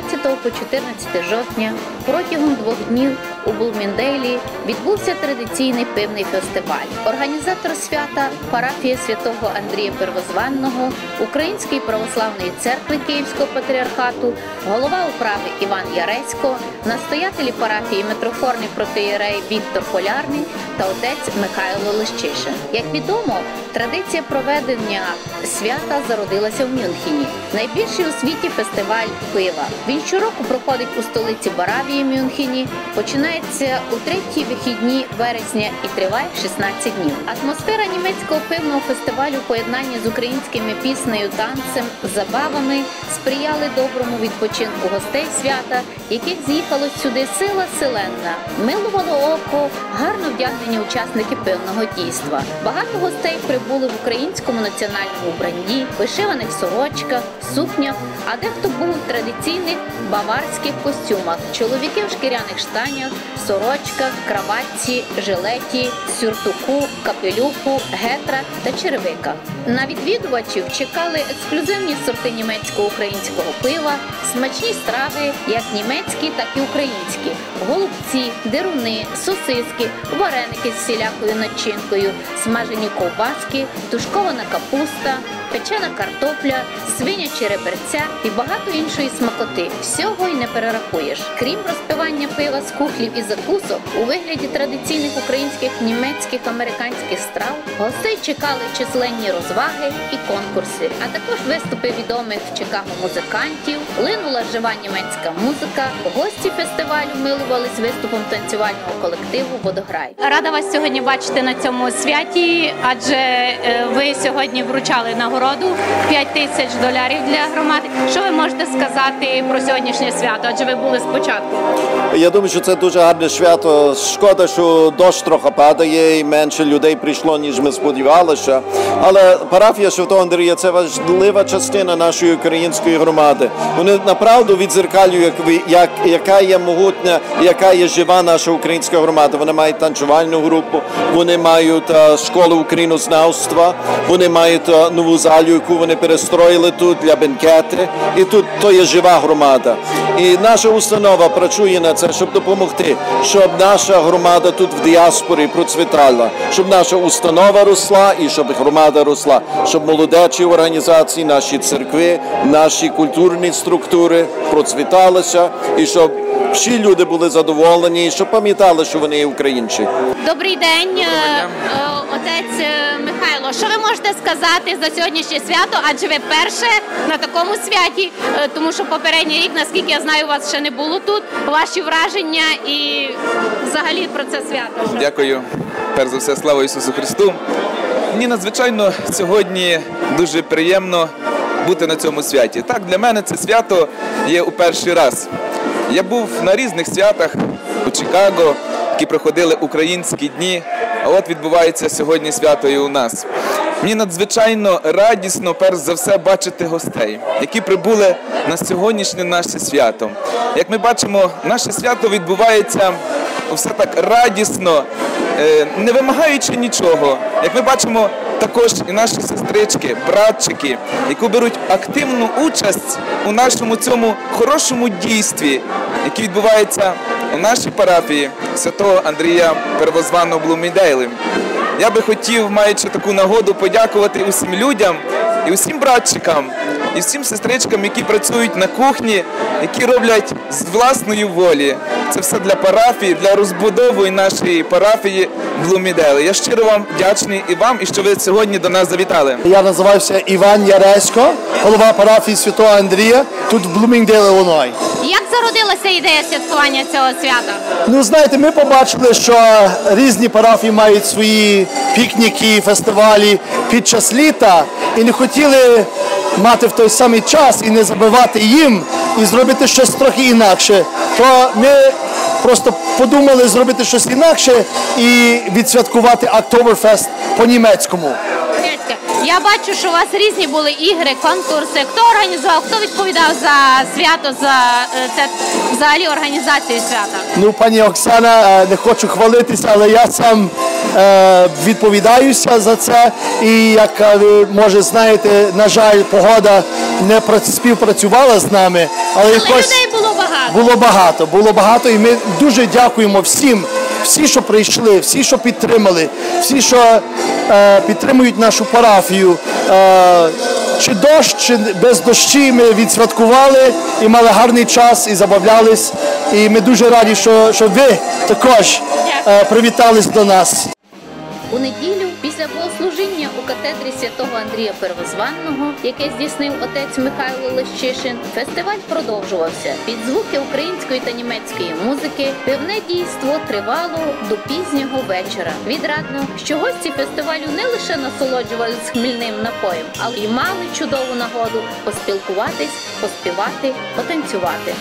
13 по 14 жовтня протягом двох днів у Блуміндейлі відбувся традиційний пивний фестиваль. Організатор свята парафія святого Андрія Первозванного Української православної церкви Київського патріархату, голова управи Іван Яресько, настоятелі парафії митрофорний протиєрей Віктор Полярний та отець Михайло Лещишин. Як відомо, традиція проведення свята зародилася в Мюнхені, найбільший у світі фестиваль пива. Він щороку проходить у столиці Баравії Мюнхені, починається у треті вихідні вересня і триває 16 днів. Атмосфера німецького пивного фестивалю в поєднанні з українськими піснею, танцем, забавами сприяли доброму відпочинку гостей свята, яких з'їхалось сюди сила селенна. Милувало око, гарно вдягнені учасники пивного дійства. Багато гостей прибули в українському національному вбранні, вишиваних сорочках, сукнях, а дехто був у традиційних баварських костюмах. Чоловіки в шкіряних штанях, сорочках, краватці, жилеті, сюртуку, капелюху, гетра та черевиках. На відвідувачів чекали ексклюзивні сорти німецько-українського пива, смачні страви, як німецькі, так і українські, голубці, дируни, сосиски, вареники з всілякою начинкою, смажені ковбаски, тушкована капуста, печена картопля, свинячі реберця і багато іншої смакоти. Всього й не перерахуєш. Крім розпивання пива з кухлів і закусок, у вигляді традиційних українських, німецьких, американських страв гостей чекали численні розваги і конкурси, а також виступи відомих в Чикаго музикантів, линула жива німецька музика. Гості фестивалю милувались виступом танцювального колективу Водограй. Рада вас сьогодні бачити на цьому святі, адже е, ви сьогодні вручали нагороду 5 тисяч доларів для громади. Що ви можете сказати про сьогоднішнє свято? Адже ви були спочатку. Я думаю, що це дуже гарне свято. Шкода, що дощ трохи падає і менше людей прийшло, ніж ми сподівалися. Але парафія Святого Андрія це важлива частина нашої української громади. Вони направду відзеркалюють, як, як, яка є могутня, яка є жива наша українська громада. Вони мають танцювальну групу, вони мають а, школу українознавства, вони мають а, нову залю, яку вони перестроїли тут для бенкети. І тут то є жива громада. І наша установа працює на це, щоб допомогти, щоб наша громада тут в діаспорі процвітала, щоб наша установа росла і щоб громада росла, щоб молодечі організації, наші церкви, наші культурні структури процвіталися і щоб всі люди були задоволені, і щоб пам'ятали, що вони є українці. Добрий день, е, е, отець е, Михайло. Що ви можете сказати за сьогоднішнє свято? Адже ви перше на такому святі, тому що попередній рік, наскільки я знаю, вас ще не було тут. Ваші враження і взагалі про це свято. Дякую. Перш за все, слава Ісусу Христу. Мені надзвичайно сьогодні дуже приємно бути на цьому святі. Так, для мене це свято є у перший раз. Я був на різних святах у Чикаго, які проходили українські дні. А от відбувається сьогодні свято і у нас. Мені надзвичайно радісно, перш за все, бачити гостей, які прибули на сьогоднішнє наше свято. Як ми бачимо, наше свято відбувається все так радісно, е, не вимагаючи нічого. Як ми бачимо, також і наші сестрички, братчики, які беруть активну участь у нашому цьому хорошому дійстві, яке відбувається у нашій парафії святого Андрія Первозваного Блумідейли. Я би хотів, маючи таку нагоду, подякувати усім людям і усім братчикам, і всім сестричкам, які працюють на кухні, які роблять з власної волі. Це все для парафії, для розбудови нашої парафії Блумідели. Я щиро вам вдячний і вам, і що ви сьогодні до нас завітали. Я називався Іван Яресько, голова парафії Святого Андрія, тут в Блумінгдейл, Іллиной. Як зародилася ідея святкування цього свята? Ну, знаєте, ми побачили, що різні парафії мають свої пікніки, фестивалі під час літа і не хотіли мати в той самий час і не забивати їм, і зробити щось трохи інакше. То ми просто подумали зробити щось інакше і відсвяткувати Октоберфест по-німецькому. Дядька, Я бачу, що у вас різні були ігри, конкурси. Хто організував, хто відповідав за свято, за е, це взагалі організацію свята? Ну, пані Оксана, е, не хочу хвалитися, але я сам е, відповідаюся за це. І як е, ви може знаєте, на жаль, погода не прац- співпрацювала з нами, але Але якось людей було багато. Було багато, було багато, і ми дуже дякуємо всім, всі, що прийшли, всі, що підтримали, всі, що е, підтримують нашу парафію. Е, чи дощ, чи без дощі ми відсвяткували і мали гарний час і забавлялись. І ми дуже раді, що, що ви також е, привітались до нас. У неділю, після богослужіння у катедрі святого Андрія Первозванного, яке здійснив отець Михайло Лещишин, фестиваль продовжувався. Під звуки української та німецької музики певне дійство тривало до пізнього вечора. Відрадно, що гості фестивалю не лише насолоджувалися хмільним напоєм, але й мали чудову нагоду поспілкуватись, поспівати, потанцювати.